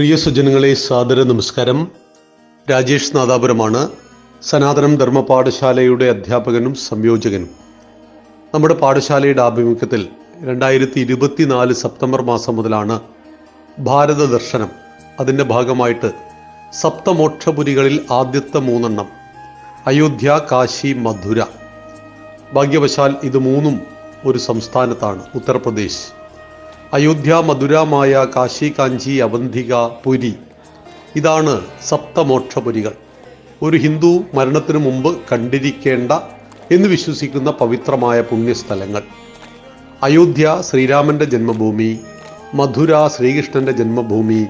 പ്രിയ സുജനങ്ങളെ സാദര നമസ്കാരം. രാജേഷ് നാദാപുരമാണ്. സനാതനം ധർമ്മ പാഠശാലയുടെ അധ്യാപകനും സംയോജകനും. നമ്മുടെ പാഠശാലയുടെ ആഭിമുഖ്യത്തിൽ രണ്ടായിരത്തി ഇരുപത്തിനാല് സെപ്റ്റംബർ മാസം മുതലാണ് ഭാരത ദർശനം. അതിന്റെ ഭാഗമായിട്ട് സപ്തമോക്ഷപുരികളിൽ ആദ്യത്തെ മൂന്നെണ്ണം അയോധ്യ കാശി മധുര. ഭാഗ്യവശാൽ ഇത് മൂന്നും ഒരു സംസ്ഥാനത്താണ് ഉത്തർപ്രദേശ്. അയോധ്യ മധുരമായ കാശി കാഞ്ചി അവന്തിക പുരി. ഇതാണ് സപ്തമോക്ഷപുരികൾ. ഒരു ഹിന്ദു മരണത്തിനു മുമ്പ് കണ്ടിരിക്കേണ്ട എന്ന് വിശ്വസിക്കുന്ന പവിത്രമായ പുണ്യസ്ഥലങ്ങൾ. അയോധ്യ ശ്രീരാമന്റെ ജന്മഭൂമി മധുര ശ്രീകൃഷ്ണന്റെ ജന്മഭൂമി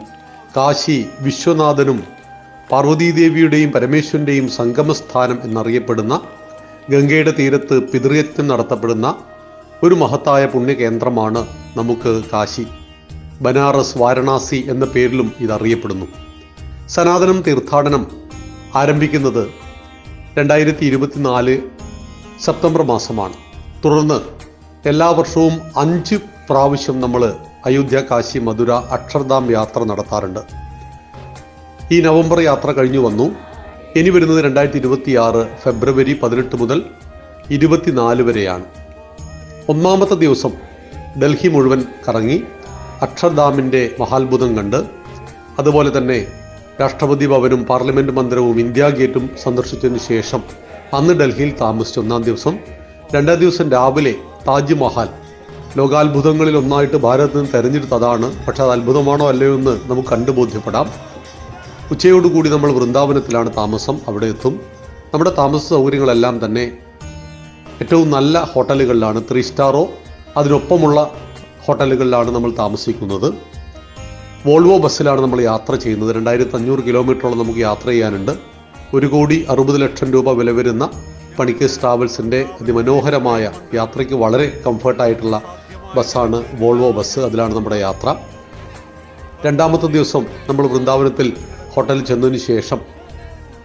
കാശി വിശ്വനാഥനും പാർവതീദേവിയുടെയും പരമേശ്വരന്റെയും സംഗമസ്ഥാനം എന്നറിയപ്പെടുന്ന ഗംഗയുടെ തീരത്ത് പിതൃയജ്ഞം നടത്തപ്പെടുന്ന ഒരു മഹത്തായ പുണ്യകേന്ദ്രമാണ് നമുക്ക് കാശി. ബനാറസ് വാരണാസി എന്ന പേരിലും ഇതറിയപ്പെടുന്നു. സനാതനം തീർത്ഥാടനം ആരംഭിക്കുന്നത് രണ്ടായിരത്തി ഇരുപത്തിനാല് സെപ്റ്റംബർ മാസമാണ്. തുടർന്ന് എല്ലാ വർഷവും അഞ്ച് പ്രാവശ്യം നമ്മൾ അയോധ്യ കാശി മധുര അക്ഷർധാം യാത്ര നടത്താറുണ്ട്. ഈ നവംബർ യാത്ര കഴിഞ്ഞു വന്നു. ഇനി വരുന്നത് രണ്ടായിരത്തി ഇരുപത്തിയാറ് ഫെബ്രുവരി പതിനെട്ട് മുതൽ ഇരുപത്തിനാല് വരെയാണ്. ഒന്നാമത്തെ ദിവസം ഡൽഹി മുഴുവൻ കറങ്ങി അക്ഷർധാമിന്റെ മഹാത്ഭുതം കണ്ട് അതുപോലെ തന്നെ രാഷ്ട്രപതി ഭവനും പാർലമെന്റ് മന്ദിരവും ഇന്ത്യ ഗേറ്റും സന്ദർശിച്ചതിന് ശേഷം അന്ന് ഡൽഹിയിൽ താമസിച്ച ഒന്നാം ദിവസം രണ്ടാം ദിവസം രാവിലെ താജ്മഹൽ. ലോകാത്ഭുതങ്ങളിൽ ഒന്നായിട്ട് ഭാരതത്തിൽ നിന്ന് തെരഞ്ഞെടുത്തതാണ്. പക്ഷെ അത് അത്ഭുതമാണോ അല്ലയോ എന്ന് നമുക്ക് കണ്ടു ബോധ്യപ്പെടാം. ഉച്ചയോടുകൂടി നമ്മൾ വൃന്ദാവനത്തിലാണ് താമസം. അവിടെ എത്തും. നമ്മുടെ താമസ സൗകര്യങ്ങളെല്ലാം തന്നെ ഏറ്റവും നല്ല ഹോട്ടലുകളിലാണ് ത്രീ സ്റ്റാറോ അതിനൊപ്പമുള്ള ഹോട്ടലുകളിലാണ് നമ്മൾ താമസിക്കുന്നത്. വോൾവോ ബസ്സിലാണ് നമ്മൾ യാത്ര ചെയ്യുന്നത്. രണ്ടായിരത്തി അഞ്ഞൂറ് കിലോമീറ്ററോളം നമുക്ക് യാത്ര ചെയ്യാനുണ്ട്. ഒരു കോടി അറുപത് ലക്ഷം രൂപ വില വരുന്ന പണിക്കേസ് ട്രാവൽസിന്റെ അതിമനോഹരമായ യാത്രയ്ക്ക് വളരെ കംഫർട്ടായിട്ടുള്ള ബസ്സാണ് വോൾവോ ബസ്. അതിലാണ് നമ്മുടെ യാത്ര. രണ്ടാമത്തെ ദിവസം നമ്മൾ വൃന്ദാവനത്തിൽ ഹോട്ടലിൽ ചെന്നതിന് ശേഷം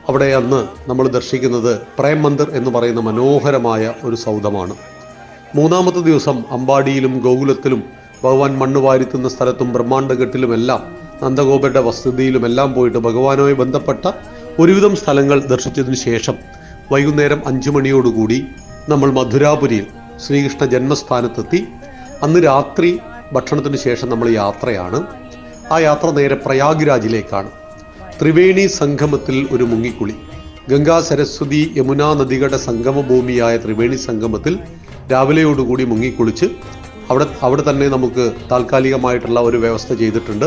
അവിടെ അന്ന് നമ്മൾ ദർശിക്കുന്നത് പ്രേം മന്ദിർ എന്ന് പറയുന്ന മനോഹരമായ ഒരു സൗധമാണ്. മൂന്നാമത്തെ ദിവസം അമ്പാടിയിലും ഗോകുലത്തിലും ഭഗവാൻ മണ്ണ് വാരിത്തുന്ന സ്ഥലത്തും ബ്രഹ്മാണ്ഡഘട്ടിലുമെല്ലാം നന്ദഗോപരുടെ വസ്തുതിയിലുമെല്ലാം പോയിട്ട് ഭഗവാനുമായി ബന്ധപ്പെട്ട ഒരുവിധം സ്ഥലങ്ങൾ ദർശിച്ചതിന് ശേഷം വൈകുന്നേരം അഞ്ചു മണിയോടുകൂടി നമ്മൾ മധുരാപുരിയിൽ ശ്രീകൃഷ്ണ ജന്മസ്ഥാനത്തെത്തി. അന്ന് രാത്രി ഭക്ഷണത്തിന് ശേഷം നമ്മൾ യാത്രയാണ്. ആ യാത്ര നേരെ പ്രയാഗ്രാജിലേക്കാണ്. ത്രിവേണി സംഗമത്തിൽ ഒരു മുങ്ങിക്കുളി. ഗംഗാ സരസ്വതി യമുന നദികളുടെ സംഗമ ഭൂമിയായ ത്രിവേണി സംഗമത്തിൽ രാവിലെയോടുകൂടി മുങ്ങിക്കുളിച്ച് അവിടെ അവിടെ തന്നെ നമുക്ക് താൽക്കാലികമായിട്ടുള്ള ഒരു വ്യവസ്ഥ ചെയ്തിട്ടുണ്ട്.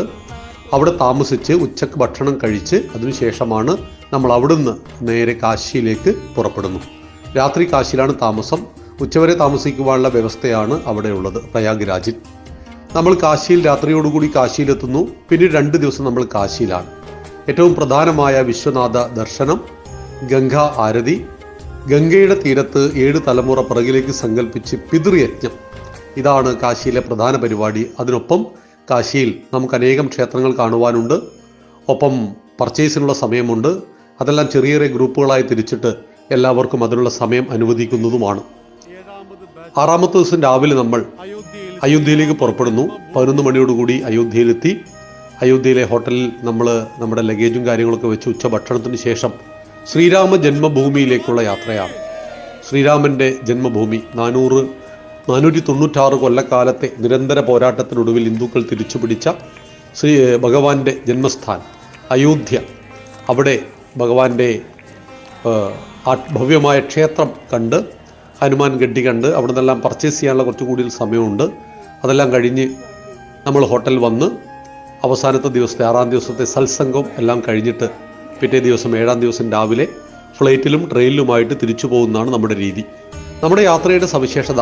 അവിടെ താമസിച്ച് ഉച്ചയ്ക്ക് ഭക്ഷണം കഴിച്ച് അതിനുശേഷമാണ് നമ്മൾ അവിടുന്ന് നേരെ കാശിയിലേക്ക് പുറപ്പെടുന്നു. രാത്രി കാശിയിലാണ് താമസം. ഉച്ചവരെ താമസിക്കുവാനുള്ള വ്യവസ്ഥയാണ് അവിടെയുള്ളത് പ്രയാഗ്രാജിൽ. നമ്മൾ കാശിയിൽ രാത്രിയോടുകൂടി കാശിയിലെത്തുന്നു. പിന്നീട് രണ്ട് ദിവസം നമ്മൾ കാശിയിലാണ്. ഏറ്റവും പ്രധാനമായ വിശ്വനാഥ ദർശനം ഗംഗാ ആരതി ഗംഗയുടെ തീരത്ത് ഏഴ് തലമുറ പിറകിലേക്ക് സങ്കല്പിച്ച് പിതൃയജ്ഞം. ഇതാണ് കാശിയിലെ പ്രധാന പരിപാടി. അതിനൊപ്പം കാശിയിൽ നമുക്ക് അനേകം ക്ഷേത്രങ്ങൾ കാണുവാനുണ്ട്. ഒപ്പം പർച്ചേസിനുള്ള സമയമുണ്ട്. അതെല്ലാം ചെറിയ ചെറിയ ഗ്രൂപ്പുകളായി തിരിച്ചിട്ട് എല്ലാവർക്കും അതിനുള്ള സമയം അനുവദിക്കുന്നതുമാണ്. ആറാമത്തെ ദിവസം രാവിലെ നമ്മൾ അയോധ്യയിലേക്ക് പുറപ്പെടുന്നു. പതിനൊന്ന് മണിയോടുകൂടി അയോധ്യയിലെത്തി. അയോധ്യയിലെ ഹോട്ടലിൽ നമ്മൾ നമ്മുടെ ലഗേജും കാര്യങ്ങളൊക്കെ വെച്ച് ഉച്ച ഭക്ഷണത്തിന് ശേഷം ശ്രീരാമ ജന്മഭൂമിയിലേക്കുള്ള യാത്രയാണ്. ശ്രീരാമന്റെ ജന്മഭൂമി നാനൂറ് നാനൂറ്റി തൊണ്ണൂറ്റാറ് കൊല്ലക്കാലത്തെ നിരന്തര പോരാട്ടത്തിനൊടുവിൽ ഹിന്ദുക്കൾ തിരിച്ചുപിടിച്ച ശ്രീ ഭഗവാന്റെ ജന്മസ്ഥാൻ അയോധ്യ. അവിടെ ഭഗവാന്റെ ഭവ്യമായ ക്ഷേത്രം കണ്ട് ഹനുമാൻ ഗഡ്ഡി കണ്ട് അവിടെ നിന്നെല്ലാം പർച്ചേസ് ചെയ്യാനുള്ള കുറച്ച് കൂടുതൽ സമയമുണ്ട്. അതെല്ലാം കഴിഞ്ഞ് നമ്മൾ ഹോട്ടൽ വന്ന് അവസാനത്തെ ദിവസത്തെ ആറാം ദിവസത്തെ സത്സംഗം എല്ലാം കഴിഞ്ഞിട്ട് പിറ്റേ ദിവസം ഏഴാം ദിവസം രാവിലെ ഫ്ലൈറ്റിലും ട്രെയിനിലുമായിട്ട് തിരിച്ചു പോകുന്നതാണ് നമ്മുടെ രീതി. നമ്മുടെ യാത്രയുടെ സവിശേഷത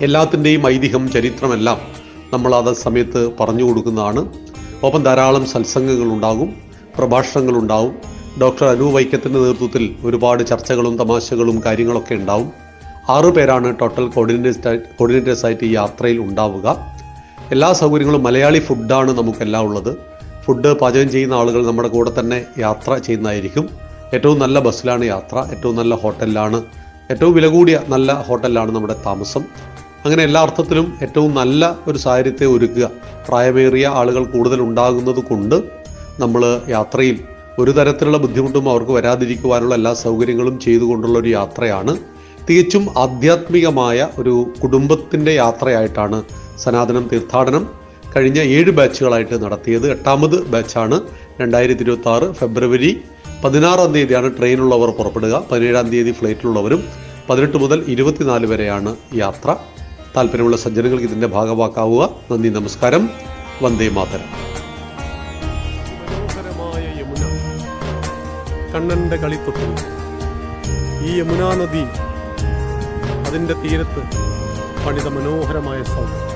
എല്ലാത്തിന്റെയും ഐതിഹ്യം ചരിത്രമെല്ലാം നമ്മൾ അത് സമയത്ത് പറഞ്ഞു കൊടുക്കുന്നതാണ്. ഒപ്പം ധാരാളം സത്സംഗങ്ങളുണ്ടാകും പ്രഭാഷണങ്ങളുണ്ടാവും ഡോക്ടർ അനു വൈക്കത്തിന്റെ നേതൃത്വത്തിൽ ഒരുപാട് ചർച്ചകളും തമാശകളും കാര്യങ്ങളൊക്കെ ഉണ്ടാവും. ആറു പേരാണ് ടോട്ടൽ കോർഡിനേറ്റേഴ്സ് കോർഡിനേറ്റേഴ്സായിട്ട് ഈ യാത്രയിൽ ഉണ്ടാവുക. എല്ലാ സൗകര്യങ്ങളും മലയാളി ഫുഡാണ് നമുക്കെല്ലാം ഉള്ളത്. ഫുഡ് പാചകം ചെയ്യുന്ന ആളുകൾ നമ്മുടെ കൂടെ തന്നെ യാത്ര ചെയ്യുന്നതായിരിക്കും. ഏറ്റവും നല്ല ബസ്സിലാണ് യാത്ര ഏറ്റവും നല്ല ഹോട്ടലിലാണ് ഏറ്റവും വില കൂടിയ നല്ല ഹോട്ടലിലാണ് നമ്മുടെ താമസം. അങ്ങനെ എല്ലാ അർത്ഥത്തിലും ഏറ്റവും നല്ല ഒരു സാഹചര്യത്തെ ഒരുക്കുക പ്രായമേറിയ ആളുകൾ കൂടുതൽ ഉണ്ടാകുന്നത് കൊണ്ട് നമ്മൾ യാത്രയിൽ ഒരു തരത്തിലുള്ള ബുദ്ധിമുട്ടും അവർക്ക് വരാതിരിക്കുവാനുള്ള എല്ലാ സൗകര്യങ്ങളും ചെയ്തുകൊണ്ടുള്ള ഒരു യാത്രയാണ്. തികച്ചും ആധ്യാത്മികമായ ഒരു കുടുംബത്തിന്റെ യാത്രയായിട്ടാണ് സനാതനം തീർത്ഥാടനം കഴിഞ്ഞ ഏഴ് ബാച്ചുകളായിട്ട് നടത്തിയത്. എട്ടാമത് ബാച്ചാണ് രണ്ടായിരത്തി ഇരുപത്തി ആറ് ഫെബ്രുവരി പതിനാറാം തീയതിയാണ് ട്രെയിനുള്ളവർ പുറപ്പെടുക. പതിനേഴാം തീയതി ഫ്ലൈറ്റിലുള്ളവരും പതിനെട്ട് മുതൽ ഇരുപത്തിനാല് വരെയാണ് യാത്ര. താല്പര്യമുള്ള സജ്ജനങ്ങൾക്ക് ഇതിന്റെ ഭാഗമാക്കാവുക നന്ദി നമസ്കാരം. വന്ദേ മാതരം. കണ്ണന്റെ കളിത്തൊട്ടിൽ ഈ യമുനാ നദി അതിന്റെ തീരത്ത് പണിത മനോഹരമായ സൗന്ദര്യം